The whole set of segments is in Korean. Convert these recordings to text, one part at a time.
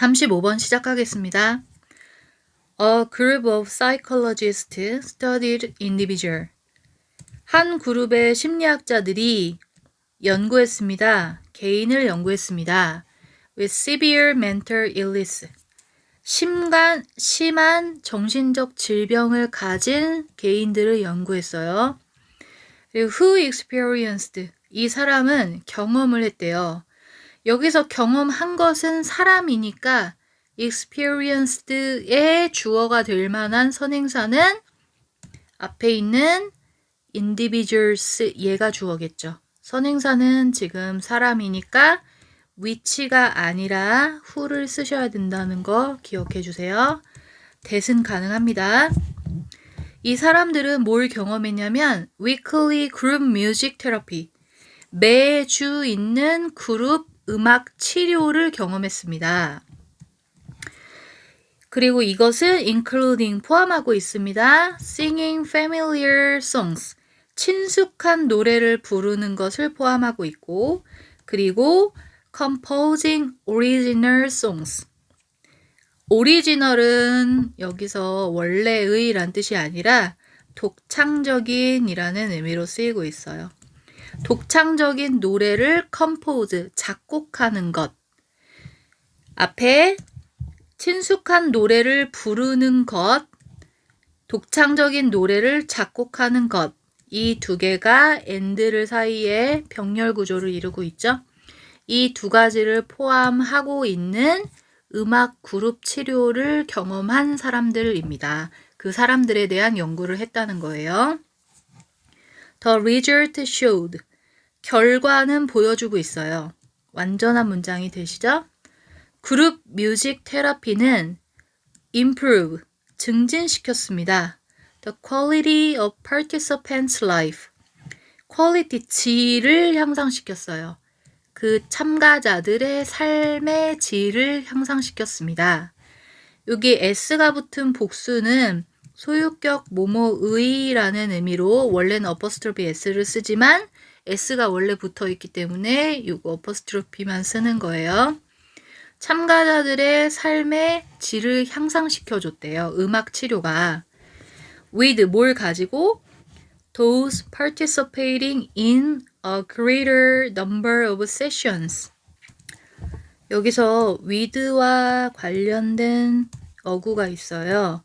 35번 시작하겠습니다. A group of psychologists studied individual. 한 그룹의 심리학자들이 연구했습니다. 개인을 연구했습니다. with severe mental illness. 심간, 심한 정신적 질병을 가진 개인들을 연구했어요. who experienced. 이 사람은 경험을 했대요. 여기서 경험한 것은 사람이니까 experienced의 주어가 될 만한 선행사는 앞에 있는 individuals 얘가 주어겠죠. 선행사는 지금 사람이니까 which가 아니라 who를 쓰셔야 된다는 거 기억해 주세요. 대은 가능합니다. 이 사람들은 뭘 경험했냐면 weekly group music therapy 매주 있는 그룹 음악 치료를 경험했습니다. 그리고 이것은 including 포함하고 있습니다. singing familiar songs 친숙한 노래를 부르는 것을 포함하고 있고 그리고 composing original songs 오리지널은 여기서 원래의 란 뜻이 아니라 독창적인 이라는 의미로 쓰이고 있어요. 독창적인 노래를 컴포즈, 작곡하는 것. 앞에 친숙한 노래를 부르는 것, 독창적인 노래를 작곡하는 것. 이 두 개가 엔드를 사이에 병렬 구조를 이루고 있죠. 이 두 가지를 포함하고 있는 음악 그룹 치료를 경험한 사람들입니다. 그 사람들에 대한 연구를 했다는 거예요. The result showed. 결과는 보여주고 있어요. 완전한 문장이 되시죠? 그룹 뮤직 테라피는 improve, 증진시켰습니다. The quality of participants' life. quality, 질을 향상시켰어요. 그 참가자들의 삶의 질을 향상시켰습니다. 여기 s가 붙은 복수는 소유격 뭐뭐의라는 의미로 원래는 어퍼스트로피 s를 쓰지만 s가 원래 붙어 있기 때문에 이거 어퍼스트로피만 쓰는 거예요. 참가자들의 삶의 질을 향상시켜 줬대요. 음악 치료가 with 뭘 가지고 those participating in a greater number of sessions. 여기서 with와 관련된 어구가 있어요.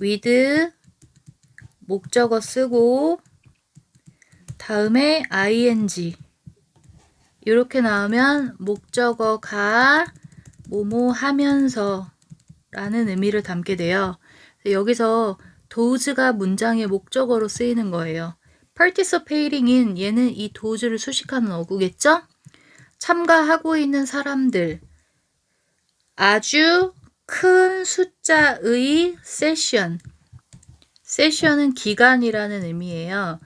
with 목적어 쓰고 다음에 ing 이렇게 나오면 목적어가 뭐뭐 하면서 라는 의미를 담게 돼요. 여기서 도즈가 문장의 목적어로 쓰이는 거예요. participating in 얘는 이 도즈를 수식하는 어구겠죠? 참가하고 있는 사람들 아주 큰 숫자의 세션 세션은 기간이라는 의미예요.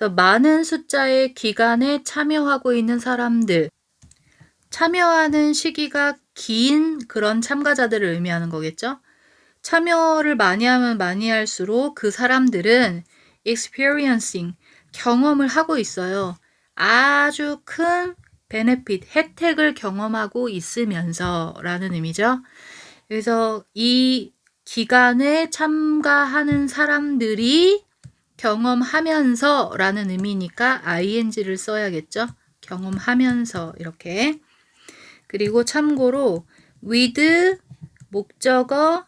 그래서 많은 숫자의 기간에 참여하고 있는 사람들 참여하는 시기가 긴 그런 참가자들을 의미하는 거겠죠? 참여를 많이 하면 많이 할수록 그 사람들은 experiencing 경험을 하고 있어요. 아주 큰 베네핏, 혜택을 경험하고 있으면서 라는 의미죠. 그래서 이 기간에 참가하는 사람들이 경험하면서 라는 의미니까 ing를 써야겠죠. 경험하면서 이렇게. 그리고 참고로 with 목적어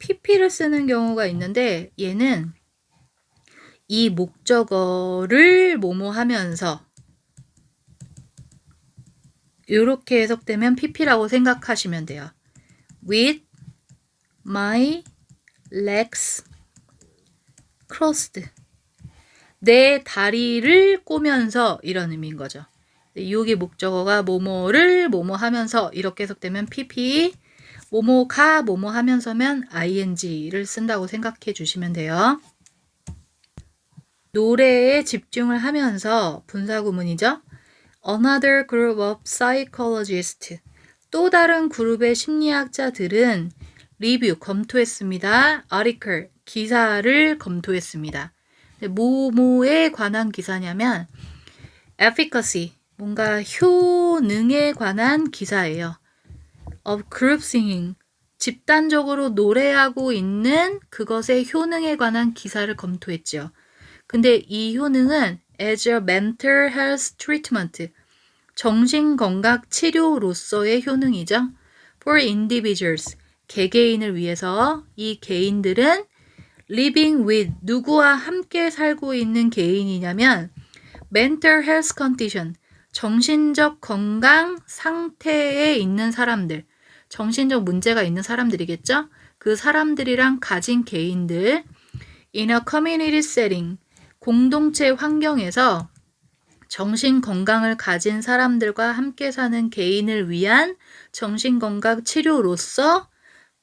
pp를 쓰는 경우가 있는데 얘는 이 목적어를 뭐뭐 하면서 이렇게 해석되면 pp라고 생각하시면 돼요. with my legs crossed 내 다리를 꼬면서 이런 의미인 거죠. 여기 목적어가 뭐뭐를 뭐뭐 하면서 이렇게 해석되면 pp 뭐뭐가 뭐뭐 하면서면 ing를 쓴다고 생각해 주시면 돼요. 노래에 집중을 하면서 분사구문이죠. Another group of psychologists. 또 다른 그룹의 심리학자들은 리뷰 검토했습니다. article 기사를 검토했습니다. 뭐뭐에 관한 기사냐면 efficacy 뭔가 효능에 관한 기사예요. of group singing. 집단적으로 노래하고 있는 그것의 효능에 관한 기사를 검토했죠. 근데 이 효능은 as a mental health treatment. 정신건강 치료로서의 효능이죠. For individuals. 개개인을 위해서 이 개인들은 living with 누구와 함께 살고 있는 개인이냐면 mental health condition 정신적 건강 상태에 있는 사람들 정신적 문제가 있는 사람들이겠죠? 그 사람들이랑 가진 개인들 in a community setting 공동체 환경에서 정신 건강을 가진 사람들과 함께 사는 개인을 위한 정신 건강 치료로서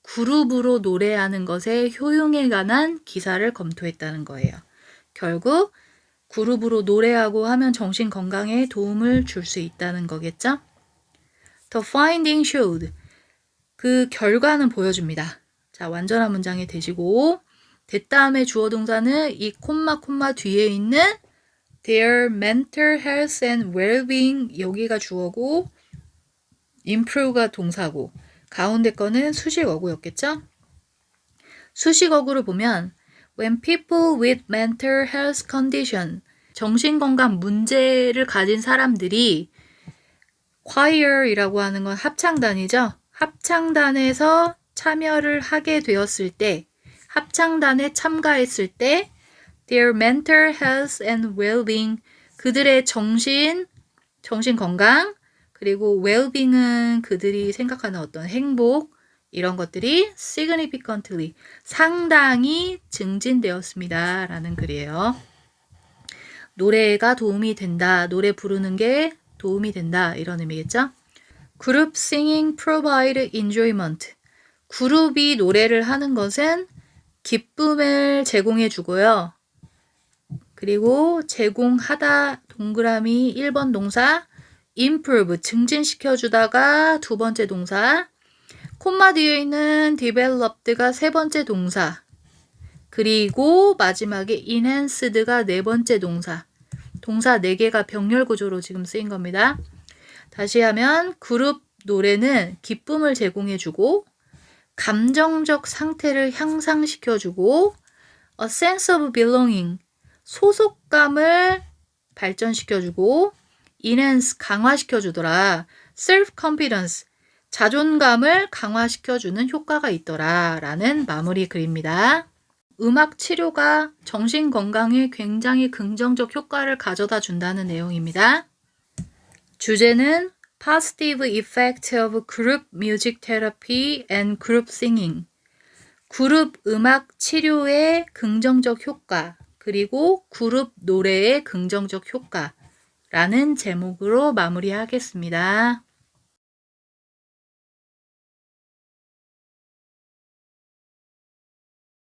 그룹으로 노래하는 것의 효용에 관한 기사를 검토했다는 거예요. 결국 그룹으로 노래하고 하면 정신 건강에 도움을 줄 수 있다는 거겠죠? The finding showed 그 결과는 보여줍니다. 자, 완전한 문장이 되시고 됐다음에 주어 동사는 이 콤마 콤마 뒤에 있는 their mental health and well-being 여기가 주어고 improve가 동사고 가운데 거는 수식어구였겠죠? 수식어구를 보면 when people with mental health condition 정신건강 문제를 가진 사람들이 choir이라고 하는 건 합창단이죠. 합창단에서 참여를 하게 되었을 때 합창단에 참가했을 때 their mental health and well-being 그들의 정신 정신 건강 그리고 well-being은 그들이 생각하는 어떤 행복 이런 것들이 significantly 상당히 증진되었습니다. 라는 글이에요. 노래가 도움이 된다. 노래 부르는 게 도움이 된다. 이런 의미겠죠? 그룹 singing provide enjoyment. 그룹이 노래를 하는 것은 기쁨을 제공해 주고요. 그리고 제공하다 동그라미 1번 동사 improve 증진시켜 주다가 두 번째 동사. 콤마 뒤에 있는 developed가 세 번째 동사. 그리고 마지막에 enhanced가 네 번째 동사. 동사 네 개가 병렬 구조로 지금 쓰인 겁니다. 다시 하면 그룹 노래는 기쁨을 제공해 주고 감정적 상태를 향상시켜 주고 a sense of belonging 소속감을 발전시켜 주고 enhance 강화시켜 주더라. self confidence 자존감을 강화시켜 주는 효과가 있더라. 라는 마무리 글입니다. 음악 치료가 정신 건강에 굉장히 긍정적 효과를 가져다 준다는 내용입니다. 주제는 Positive Effect of Group Music Therapy and Group Singing. 그룹 음악 치료의 긍정적 효과, 그리고 그룹 노래의 긍정적 효과 라는 제목으로 마무리하겠습니다.